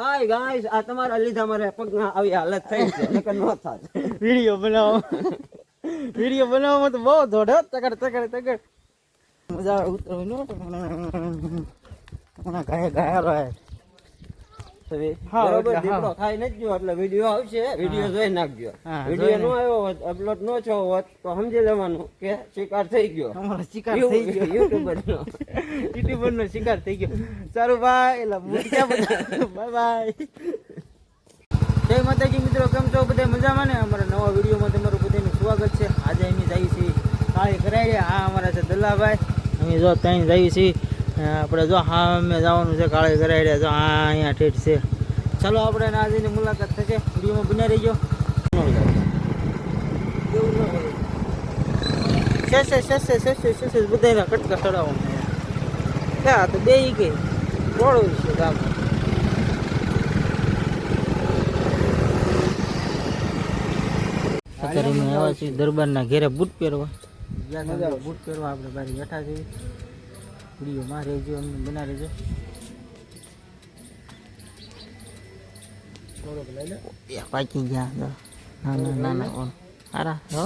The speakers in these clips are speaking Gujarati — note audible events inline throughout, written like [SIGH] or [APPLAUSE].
હાય ગાઈસ આ તમારા લીધા મારે ના આવી હાલત થઈ છે. નકર નો થાત. વીડિયો બનાવો વિડિયો બનાવવામાં તો બહુ દોડે. તકડ તકડ તકડ મજા આવે ઉતરવું નો હમણાં ગાય ગાય રહે બરોબર દીપડો હા. નથી ગયો એટલે વીડિયો આવશે વીડિયો જોઈ નાખજો. વીડિયો નો આવ્યો અપલોડ નો થયો હોત તો સમજી લેવાનું કે શિકાર થઈ ગયો. શિકાર થઈ ગયો. યુટ્યુબર નો યુટ્યુબર નો શિકાર થઈ ગયો. સારું ભાઈ એટલે બાય બાય જય માતાજી મિત્રો કેમ છો? બધા મજામાં ને? અમારા નવા વિડીયોમાં તમારું બધાનું સ્વાગત છે. આજે અમે જઈએ છીએ કાળી કરાઈ આ અમારા છે દલ્લાભાઈ. અમે જો ત્યાં જઈએ છીએ. આપણે જો હા અમે જવાનું છે કાળે કરાવી જો હા અહીંયા ઠેઠ છે ચાલો આપણે નાજીની મુલાકાત થશે વિડીયોમાં બની રહીજો શેષે શેષે શેષે શેષે બધાના કટકા ચડાવવાના ક્યાં તો બે ગઈ થોડું છે ગામ અત્યારે આવ્યા છીએ દરબારના ઘેરે બૂટ પહેરવા બૂટ પહેરવા આપણે બારી બેઠા છીએ વિડીયોમાં રહેજો અમને બના રહેજો એ પાકી ગયા ના ના ના ના સારા હો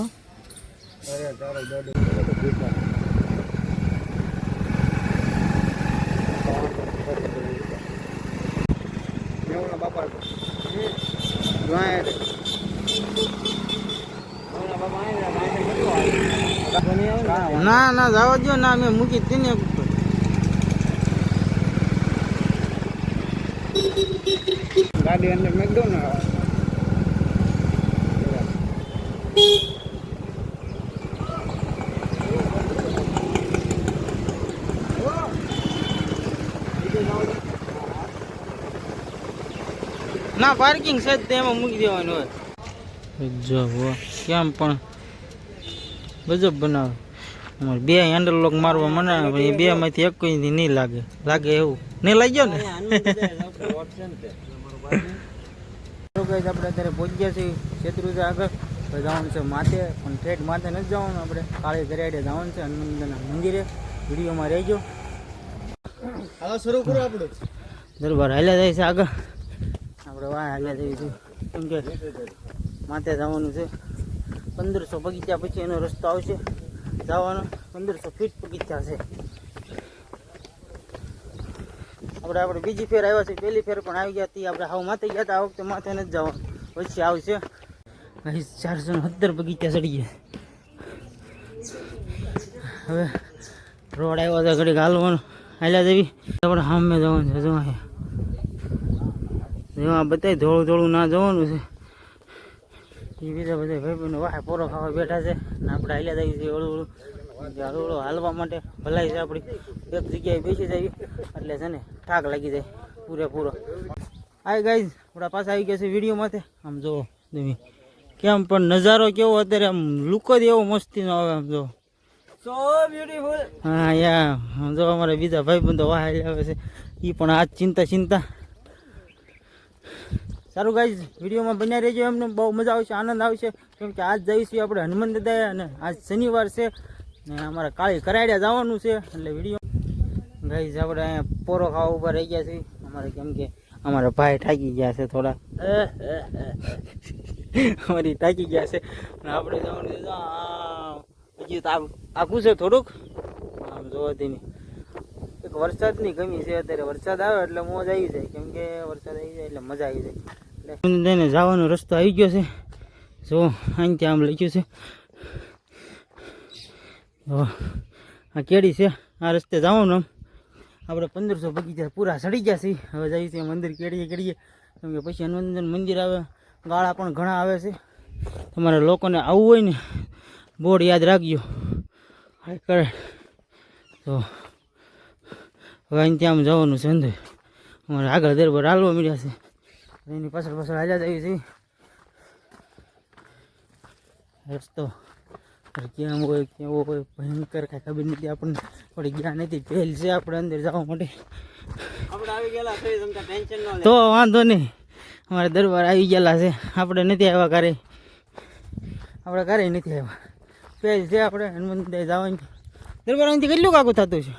ના ના જવા દો ના મેં મૂકી જ હતી ને ગાડી અંદર મેં દો ને ના પાર્કિંગ છે તેમાં એમાં મૂકી દેવાનું હોય. જો કેમ પણ ગજબ બનાવે. અમારે બે હેન્ડલ લોક મારવા મને પણ એ બે માંથી એક કોઈ નહીં લાગે. લાગે એવું. નહીં લાગ્યો ને? Guys, આપણે અત્યારે પહોંચ્યા છીએ શેત્રુજા આગળ. જવાનું છે માથે પણ ઠેઠ માથે નથી જવાનું. આપણે કાળી દરિયાડે જવાનું છે હનુમંદના મંદિરે. વિડીયોમાં રહેજો. હાલો શરૂ કરો આપણું. દરબાર હાલ્યા જાય છે આગળ. આપણે વાહ હાલ્યા જઈએ છીએ. કેમ કે માથે જવાનું છે. પંદરસો બગીચા પછી એનો રસ્તો આવશે. જવાનો પંદરસો ફીટ બગીચા છે. આપણે આપણે બીજી ફેર આવ્યા છે પહેલી ફેર પણ આવી ગયા હતી આપણે હાવ માથે ગયા હતા આ વખતે માથે નથી જવાનું. પછી આવશે. અહીં ચારસો સત્તર બગીચા ચડી ગયા હવે રોડ આવ્યો હતો ઘડીક હાલવાનો. હાલ્યા દેવી. આપણે સામે જવાનું છે જવા જેવા બધાય ધોળું ધોળું ના જવાનું છે. એ બીજા બધા ભાઈ બહેનો વાહ પોરો ખાવા બેઠા છે. ને આપણે હાલ્યા જઈએ છીએ ઓળું ઓળું હળું હાલવા માટે ભલાઈ છે આપણી. એક જગ્યાએ બેસી જઈએ એટલે છે ને ઠાક લાગી જાય પૂરેપૂરો. આય ગાઈઝ આપણા પાસે આવી ગયા છે વિડીયોમાંથી આમ જુઓ દેવી કેમ પણ નજારો કેવો અત્યારે આમ લુક જ એવો મસ્તીનો આવે આમ જો સો બ્યુટીફુલ હા યા જો અમારા બીજા ભાઈ બંધો વાહ આવે છે. એ પણ આજ ચિંતા ચિંતા. સારું ગાઈઝ વિડીયોમાં બન્યા રહેજો એમને. બહુ મજા આવશે આનંદ આવશે. કેમ કે આજ જઈશું આપણે હનુમાન દાદા અને આજ શનિવાર છે. ને અમારે કાળી કરાડ્યા જવાનું છે, એટલે વીડિયો ગાઈઝ આપણે અહીંયા પોરો ખાવા ઊભા રહી ગયા છે અમારે કેમ કે અમારા ભાઈ થાકી ગયા છે થોડા. અમારી થાકી ગયા છે. આપણે જવાનું હજી તો આખું છે થોડુંક. આમ જોવા તેની એક વરસાદની કમી છે, અત્યારે વરસાદ આવે એટલે મોજ આવી જાય. કેમ કે વરસાદ આવી જાય એટલે મજા આવી જાય. એટલે એને જવાનો રસ્તો આવી ગયો છે. જો અહીંથી આમ લખ્યું છે. આ કેડી છે? આ રસ્તે જવાનું આમ. આપણે પંદરસો બગીચા પૂરા સડી ગયા છે હવે જઈએ છીએ મંદિર કેડીએ કેડીએ. કેમ કે પછી હનુમાનજન મંદિર આવે, ગાળા પણ ઘણા આવે છે. તમારે લોકોને આવવું હોય ને, બોર્ડ યાદ રાખજો. હાય કરે. તો હવે અહીંથી આમ જવાનું છે અંદર. અમારે આગળ દરબાર હાલવા મળ્યા છે. એની પાછળ પાછળ હાલ્યા જઈએ છીએ. રસ્તો કેમ હોય કેવો હોય ભયંકર કાંઈ ખબર નથી આપણને પણ જ્ઞાન નથી પહેલ છે આપણે અંદર જવા માટે. તો વાંધો નહીં અમારે દરબાર આવી ગયેલા છે આપણે નથી આવ્યા ક્યારે આપણે ક્યારેય નથી આવ્યા. પહેલ છે આપણે હનુમાન મંદિરે જવાની દરબાર અહીંથી કેટલું કાકું થતું છે?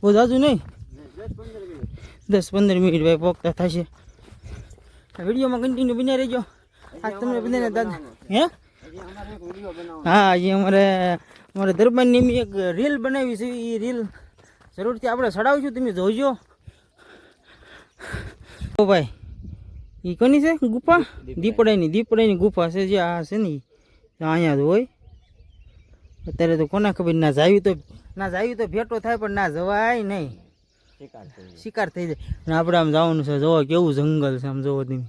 બહુ જાજુ નહીં? દસ પંદર મિનિટ. દસ પંદર મિનિટ ભાઈ પોકતા થશે. વિડીયોમાં કન્ટિન્યુ બન્યા રહેજો. આજ તમને બધાને દાદા હે? હા હજી અમારે અમારે દરબારની એમની એક રીલ બનાવી છે એ રીલ જરૂરથી આપણે ચડાવીશું તમે જોજો. ઓ ભાઈ એ કોની છે? ગુફા? દીપડાની. દીપડાની ગુફા છે જે આ છે ને. તો અહીંયા જ હોય. અત્યારે તો કોના ખબર ના જાવી તો ના જાવી તો ભેટો થાય પણ ના જવાય નહીં. શિકાર થઈ જાય. અને આપણે આમ જવાનું છે જોવો કેવું જંગલ છે આમ જોવો તમે.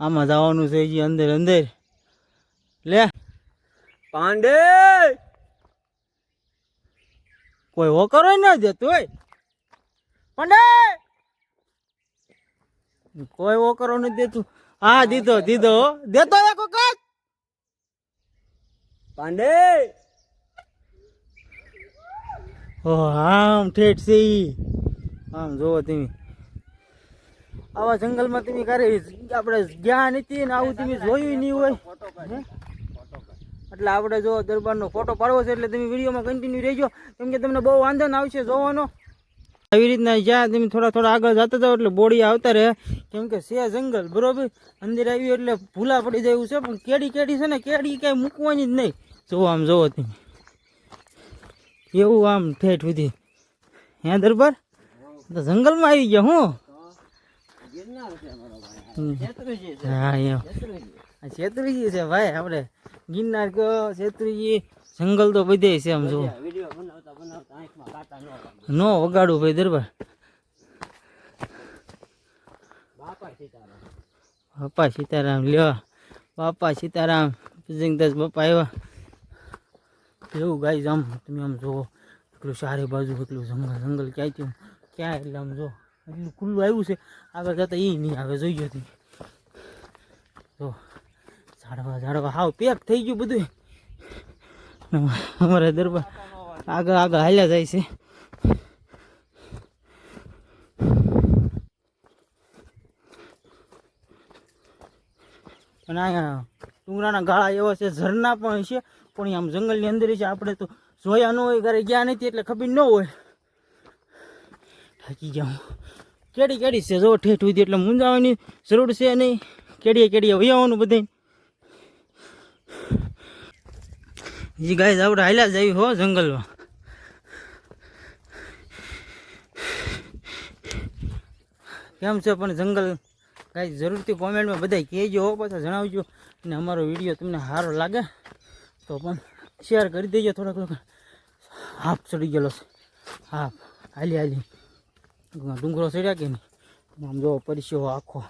આમાં જવાનું છે હજી અંદર અંદર. લે. પાંડે! કોઈ હોકરો ન દેતો હોય. પાંડે! કોઈ હોકરો નથી દેતું. હા દીધો દીધો. દેતો એક વખત. પાંડે! ઓ આમ ઠેઠ છે આમ જોવો તમે. આવા જંગલમાં તમે ક્યારે આપણે ગયા નથી ને આવું તમે જોયું નહીં હોય? એટલે આપણે જો દરબારનો ફોટો પાડવો છે એટલે તમે વિડીયોમાં કન્ટિન્યુ રહેજો. કેમ કે તમને બહુ વાંધો આવશે જોવાનો. આવી રીતના જ્યાં તમે થોડા થોડા આગળ જતા જાઓ એટલે બોડી આવતા રહે. કેમ કે છે જંગલ બરોબર? અંદર આવ્યું એટલે ભૂલા પડી જાય એવું છે પણ કેડી કેડી છે ને કેડી કાંઈ મૂકવાની જ નહીં. જોવો આમ જોવો તમે. એવું આમ ઠેઠ સુધી. હે દરબાર? તો જંગલમાં આવી ગયા હું. હા એમ. છેત્રીજી છે ભાઈ, આપણે ગિરનાર કયો છેત્રીજી જંગલ તો બધે છે આમ જો. વીડિયો વીડિયો બનાવતા બનાવતા આંખમાં કાંટા ન વગાડું ભાઈ દરબાર. બાપા સીતારામ, લ્યો. બાપા સીતારામ જગદાસ બાપા આવ્યા. કેવું ગાય આમ, તમે આમ જુઓ. એટલું ચારે બાજુ એટલું જંગલ જંગલ ક્યાંય થયું? ક્યાં એટલે આમ જો. એટલું ખુલ્લું આવ્યું છે. આગળ જતા એ નહીં આવે જોઈજો તમે. જો. ઝાડવા ઝાડવા. હાવ પેક થઈ ગયું બધું અમારા દરબાર આગળ આગળ હાલ્યા જાય છે. અને અહીંયા ડુંગરાના ગાળા એવા છે ઝરના પણ છે, પણ આમ જંગલની અંદર છે, આપણે તો જોયા ન હોય, ઘરે ગયા નથી એટલે ખબર ન હોય. થાકી જાઉં કેડી કેડી છે? જો ઠેઠ સુધી એટલે મૂંઝાવાની જરૂર છે નહીં. કેડીએ કેડીએ વૈયાવાનું બધે જી ગાય આપણે હાલ્યા જ આવી હો જંગલમાં. કેમ છે પણ જંગલ કાંઈ જરૂરથી કોમેન્ટમાં બધા કહેજો હો, પાછા જણાવજો. અને અમારો વીડિયો તમને સારો લાગે તો પણ શેર કરી દેજો થોડાક લોકો હાફ ચડી ગયેલો છે. હાફ. હાલી હાલી. ડુંગરો ચડ્યા કે નહીં? આમ જો પરિસ્યો આખો.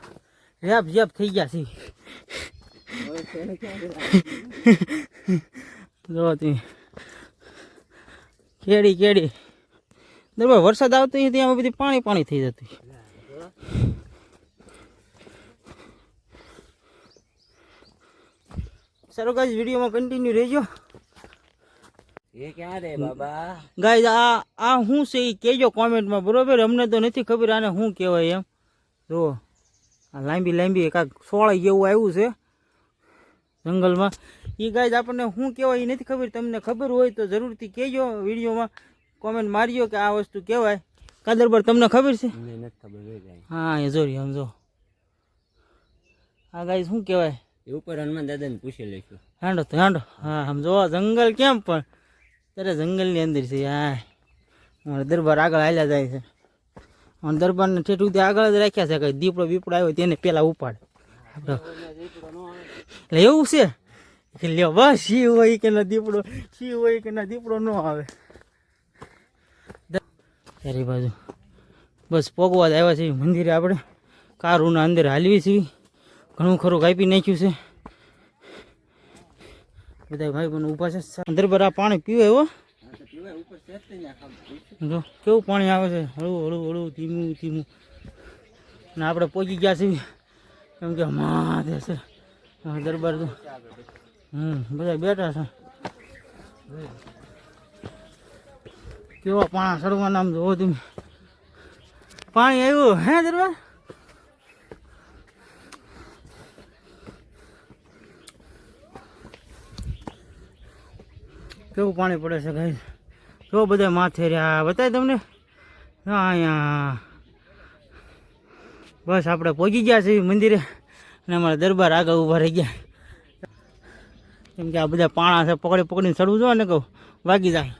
રેપ જેપ થઈ ગયા છે? જો તમે કેડી કેડી. દરબાર વરસાદ આવતો હોય ત્યાં બધી પાણી પાણી થઈ જતું. સારું કાંઈ વિડીયોમાં કન્ટિન્યુ રહેજો. એ ક્યાં રે બાબા? ગાય આ આ શું છે એ કહેજો કોમેન્ટમાં બરોબર? અમને તો નથી ખબર આને શું કહેવાય એમ. જો આ લાંબી લાંબી કાંઈક સોળાઈ જેવું આવ્યું છે. જંગલમાં. એ ગાય આપણને શું કહેવાય એ નથી ખબર. તમને ખબર હોય તો જરૂરથી કહેજો વિડીયોમાં. કોમેન્ટ મારજો કે આ વસ્તુ કહેવાય. કાદરબર તમને ખબર છે? કાંઈ. હા એ જોરી સમજો આ ગાય શું કહેવાય? એ ઉપર હનુમાન દાદાને પૂછી લઈશું. હાંડો તો હાંડો. હા સમજો જો જંગલ કેમ પણ? ત્યારે જંગલની અંદર છે હા. દરબાર આગળ હાલ્યા જાય છે. અને દરબારને ઠેઠ સુધી આગળ જ રાખ્યા છે કે દીપડો બીપડો આવ્યો તેને પેલા ઉપાડે. એટલે એવું છે કે લ્યો બસ શી હોય કે ના દીપડો શી હોય કે ના દીપડો ન આવે. ત્યારે બાજુ બસ પોગવા જ આવ્યા છે મંદિરે આપણે. કારુના અંદર હાલવી છીએ ઘણું ખરું કાપી નાખ્યું છે. બધા ભાઈ પણ ઊભા છે. અંદર પાણી પીવે ખાલી. જો કેવું પાણી આવે છે? હળવું હળવું હળવું ધીમું ધીમું. અને આપણે પહોંચી ગયા છીએ કેમ કે મહાદેવ છે. હા, દરબાર તો. હમ, બધા બેઠા છે. કેવા પાણા સડવા નામ જોવો તમે. પાણી આવ્યું હે, દરબાર? કેવું પાણી પડે છે ભાઈ જો બધા માથે રહ્યા, બતાય તમને? અહીંયા. બસ, આપણે પહોંચી ગયા છીએ મંદિરે. અને અમારા દરબાર આગળ ઊભા રહી ગયા. કેમ કે આ બધા પાણા છે પકડી પકડીને ચડવું જોઈએ ને કહું? વાગી જાય.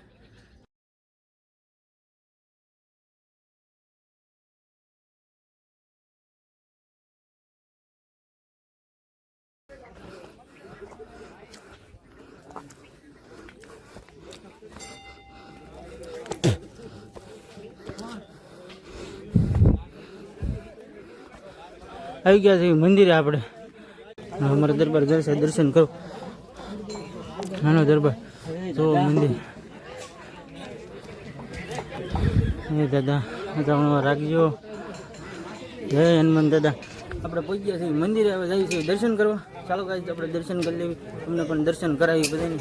આવી ગયા છે મંદિરે આપણે. અમારા દરબાર ઘર દર્શન કરો. નાનો દરબાર. જો મંદિર. એ દાદા તમે રાખજો. જય હનુમાન દાદા. આપણે પહોંચી ગયા છીએ મંદિરે, હવે જઈએ છીએ દર્શન કરવા. ચાલો કાંઈ આપણે દર્શન કરી લેવી. તમને પણ દર્શન કરાવી બધાને.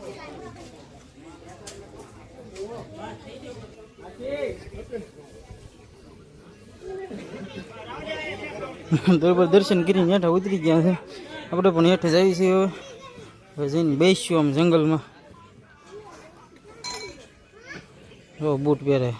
બરોબર દર્શન કરીને હેઠા ઉતરી ગયા છે. આપણે પણ હેઠે જઈએ છીએ હવે જઈને બેસીશું આમ જંગલમાં. જો બૂટ પહેરે.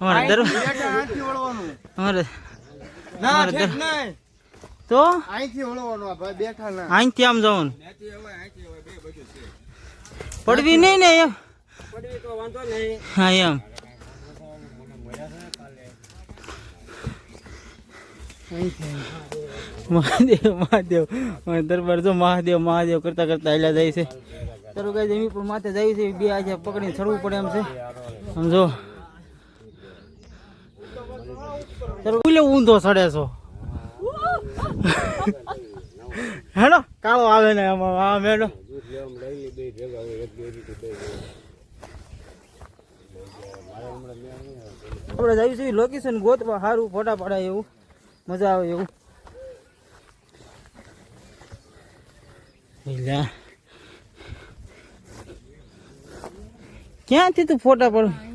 અમારા અમારે તો? અહીંથી ઓળવાનો આ ભાઈ બેઠા ના. અહીંથી આમ જવાનું. પડવી નહીં ને એમ. પડવી તો વાંધો નહીં. હા એમ. મહાદેવ મહાદેવ. દરબાર જો મહાદેવ મહાદેવ કરતા કરતા હેલા જાય છે. તારું કઈ જમી પણ માથે જાય છે બે આજે પકડીને ચડવું પડે એમ છે. સમજો બોલે ઊંધો સડે છો. હેલો? કાળો આવે ને આમાં આ મેડો આપણે જઈએ છીએ લોકેશન ગોતવા સારું ફોટા પડાય એવું. મજા આવે એવું. ક્યાંથી તું ફોટા પડ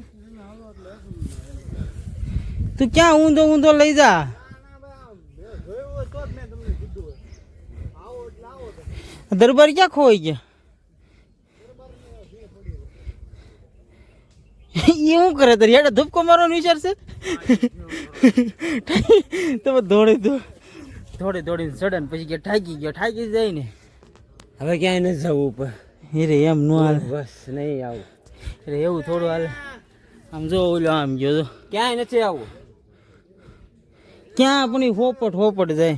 તું ક્યાં ઊંધો ઊંધો લઈ જા. દરબાર ક્યાં ખોવાઈ ગયા? એ શું કરે તારી હેડે ધૂપકો મારવાનો વિચાર છે? તો દોડી દો. દોડી દોડીને ચડે પછી ગયા ઠાકી ગયો ઠાકી જાય ને. હવે ક્યાંય નથી જવું ઉપર. રે એમ નો હાલ. બસ નહીં આવું. રે એવું થોડું હાલ. આમ જો ઓલો આમ ગયો તો ક્યાંય નથી આવું. ક્યાં આપણી હોપટ હોપટ જાય?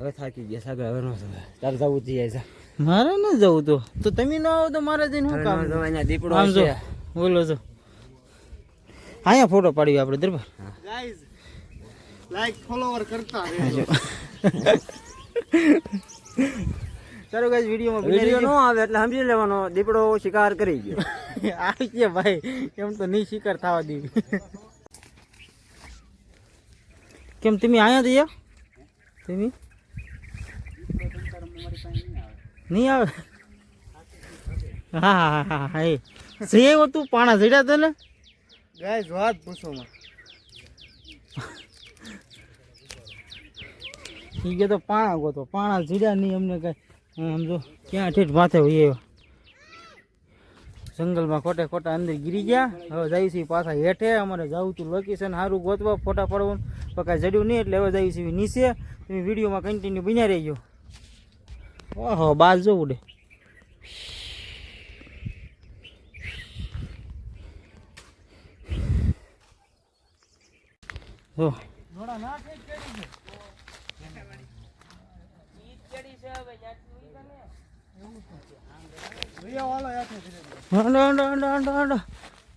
હવે થાકી ગયા સાગર હવે નો તારે જવું જઈએ જાય મારે ન જવું તો. તો તમે ન આવો તો મારે જઈને શું કામ? અહીંયા દીપડો આમ જો બોલો છો અહીંયા ફોટો પાડી આપણે દરબાર. ગાઈઝ લાઈક ફોલોવર કરતા રહેજો. ચાલો ગાઈસ વિડીયોમાં વીડિયો નો આવે એટલે સમજી લેવાનો દીપડો શિકાર કરી ગયો. [LAUGHS] આવી છે ભાઈ એમ તો નહીં શિકાર થવા દેવી કેમ તમે અહીંયા જઈએ તમે? નહીં આવે? હા હા હા હા એ. જઈ હતું પાણા જડ્યા તને ગાય વાત પૂછો માં એ ગયો તો પાણા ગોતો પાણા જીડ્યા નહીં અમને કઈ સમજો ક્યાં ઠેઠ માથે આવ્યો. જંગલમાં ખોટે ખોટા અંદર ગીરી ગયા. હવે છીએ પાછા હેઠે અમારે જવું તું લોકેશન સારું ગોતવા ફોટા પડવાનું. કાંઈ જડ્યું નહીં એટલે હવે જઈએ છીએ નીચે તમે વિડીયોમાં કન્ટિન્યુ બન્યા રહીજો ઓહો બાર જવું ડે જો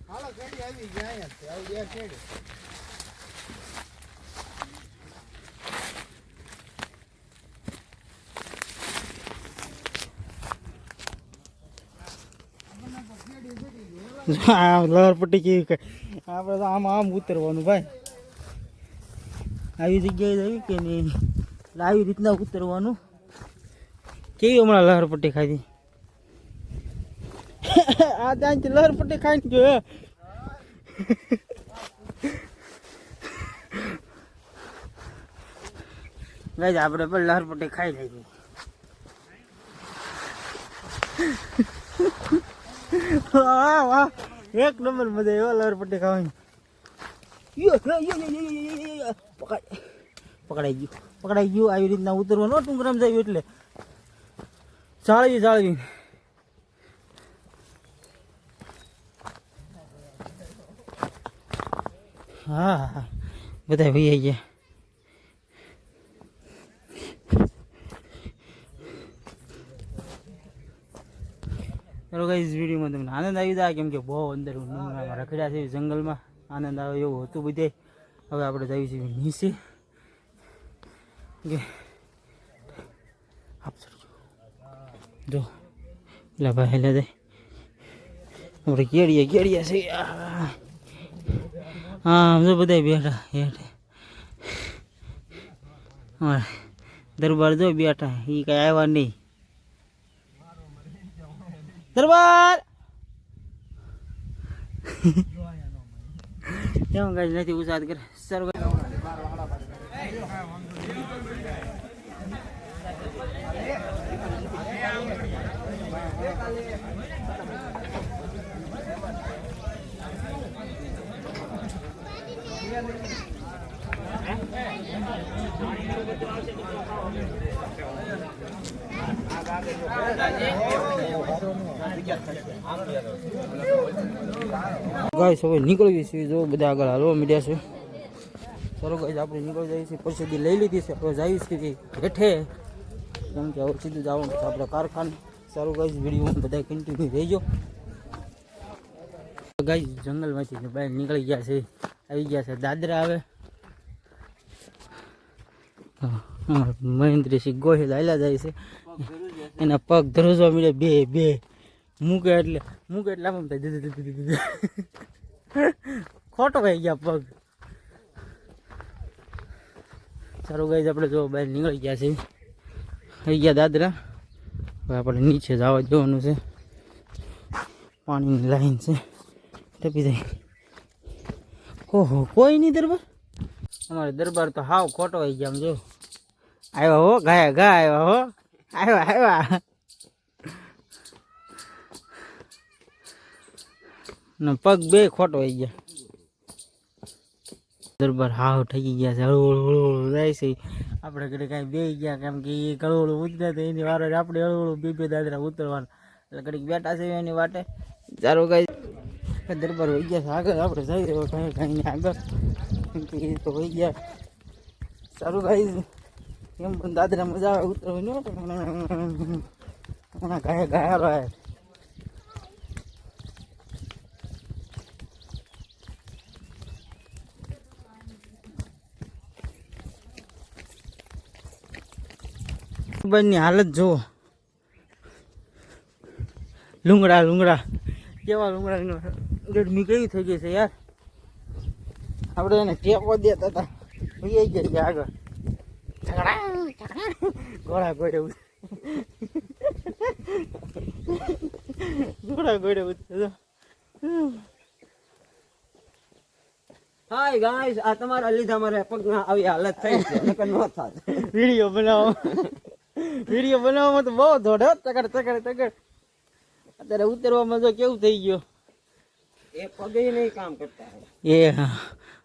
હાલો કેડી આવી ગયા અહીંયા. આવી બે કેડી. આમ લહરપટ્ટી કેવી કઈ આપણે તો આમ આમ ઉતરવાનું ભાઈ. આવી જગ્યાએ જવી કે નહીં? આવી રીતના ઉતરવાનું. કેવી હમણાં લહરપટ્ટી ખાધી? આ ત્યાંથી લહરપટ્ટી ખાઈને ગયો, હે. ગાઈઝ આપણે પણ લહરપટ્ટી ખાઈ લઈએ વાહ વાહ. એક નંબર મજા એવા લહરપટ્ટી ખાવાની. પકડાઈ ગયું. પકડાઈ ગયું. આવી રીતના ઉતરવાનું ટુંકરામ જાય એટલે. જાળવી જાળવી હા હા બધા ભાઈ ગયા. ચલો કઈ વિડીયોમાં તમને આનંદ આવી જાય, કેમ કે બહુ અંદર રખડ્યા છે, જંગલમાં આનંદ આવે એવું હતું બધે. હવે આપણે જઈએ છીએ નીચે. કે જો. એટલે ભાઈ હેલે દે. આપણે કેળીએ કેળીએ છે. હા જો બધા બેઠા હેઠે દરબાર જો બેઠા એ કાંઈ આવ્યા નહીં. દરબાર. [LAUGHS] એમ કઈ નથી ઉસાદ કરે. સર્વ ગાય હવે નીકળીએ છીએ જો બધા આગળ હાલવા મીડ્યા છે. ચલો ગાય આપણે નીકળી જઈએ છીએ. પરિસ્થિતિ લઈ લીધી છે. હવે જઈએ છીએ હેઠે. કેમ કે હવે સીધું જવાનું છે આપણે કારખાને. સારું ગાય વીડિયો બધા કન્ટિન્યુ રહેજો. ગાય જંગલમાંથી બહાર નીકળી ગયા છે. આવી ગયા છે દાદરા આવે મહેન્દ્રસિંહ ગોહિલ આવેલા જાય છે. એના પગ ધ્રુજવા મળે બે બે. મૂકે એટલે મૂકે એટલે આમ થાય. ખોટો થઈ ગયા પગ. સારું ગઈ આપણે જો બહાર નીકળી ગયા છે થઈ ગયા દાદરા. હવે આપણે નીચે જવા જવાનું છે. પાણીની લાઈન છે. ટપી જાય. ઓહો, કોઈ નહીં દરબાર? અમારે દરબાર તો હાવ ખોટો થઈ ગયા, આમ જો. આવ્યા હો, ગાય ગા આવ્યા હો. આવ્યા આવ્યા. ને પગ બે ખોટો આવી ગયા. દરબાર હાવ થઈ ગયા છે, હળવું હળવું હળવું જાય છે. આપણે ઘરે કાંઈ બે ગયા કેમ કે એ કળવળું ઉતરે તો એની વારો આપણે હળવું બે બે દાદરા ઉતરવાનું. એટલે ઘડીક બેઠા છે એની વાટે. ચાલો કાંઈ દરબાર વહી ગયા છે, આગળ આપણે જઈ રહ્યો કાંઈ કાંઈ આગળ. એ તો વહી ગયા. સારું કાંઈ એમ પણ દાદરા મજા આવે ઉતરવાની હમણાં ગાય ગાયા રહે હાલત જુઓ. લુંગડા લુંગડા. કેવા લુંગડા લુંગડા ગરમી કેવી થઈ ગઈ છે યાર? આપણે એને ટેકો દેતા હતા. ભાઈ ગયા છે આગળ. ઘોડા ઘોડે ઘોડા ઘોડે ઉતરે હાય ગાઈસ આ તમારા લીધા મારે પગમાં આવી હાલત થઈ છે. ન થાત. વીડિયો બનાવો. વીડિયો બનાવવામાં તો બહુ ધોડો તકડ તકડ તકડ અત્યારે ઉતરવામાં જો કેવું થઈ ગયો. એ પગે નહીં કામ કરતા એ હા,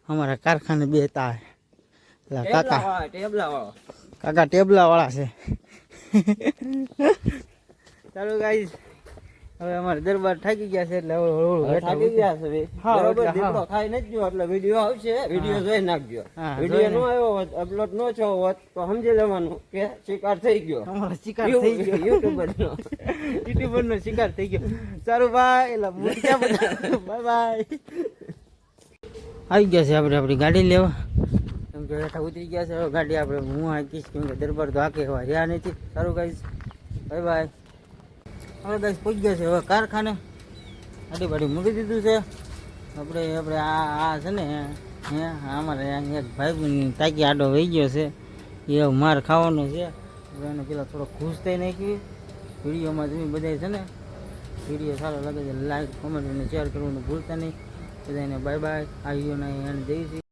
અમારા કારખાને બે તા ટેબલા કાકા. વાળા, ટેબલા કાકા ટેબલા વાળા છે. ચાલો ગાઈસ હવે અમારે દરબાર થાકી ગયા છે એટલે હવે થાકી ગયા છે. બરોબર, દીકરો થાય નથી ગયો એટલે વીડિયો આવશે વીડિયો જોઈ નાખજો. વીડિયો. નો આવ્યો હોત અપલોડ નો થયો હોત તો સમજી લેવાનું કે શિકાર થઈ ગયો. અમારો શિકાર થઈ ગયો. યુટ્યુબર નો. યુટ્યુબર નો શિકાર થઈ ગયો. સારું ભાઈ એટલે મૂક્યા બધા. બાય બાય આવી ગયા છે આપણે આપણી ગાડી લેવા. કેમ કે હેઠા ઉતરી ગયા છે. ગાડી આપણે હું હાંકીશ કેમ કે દરબાર તો હાકે રહ્યા નથી. સારું કહીશ બાય બાય હવે ગાઈશ પહોંચી ગયા છે, હવે કારખાને ગાડી બાડી મૂકી દીધું છે. આપણે આપણે આ આ છે ને, હે, અમારે એક ભાઈ તાકી આડો વહી ગયો છે. એ માર ખાવાનો છે. એને પેલા થોડો ખુશ થઈ નાખી વિડીયોમાં તમે બધા છે ને, વીડિયો સારો લાગે છે લાઈક કોમેન્ટ અને શેર કરવાનું ભૂલતા નહીં. બધાને બાય બાય આવ્યો નહીં એને જઈશું.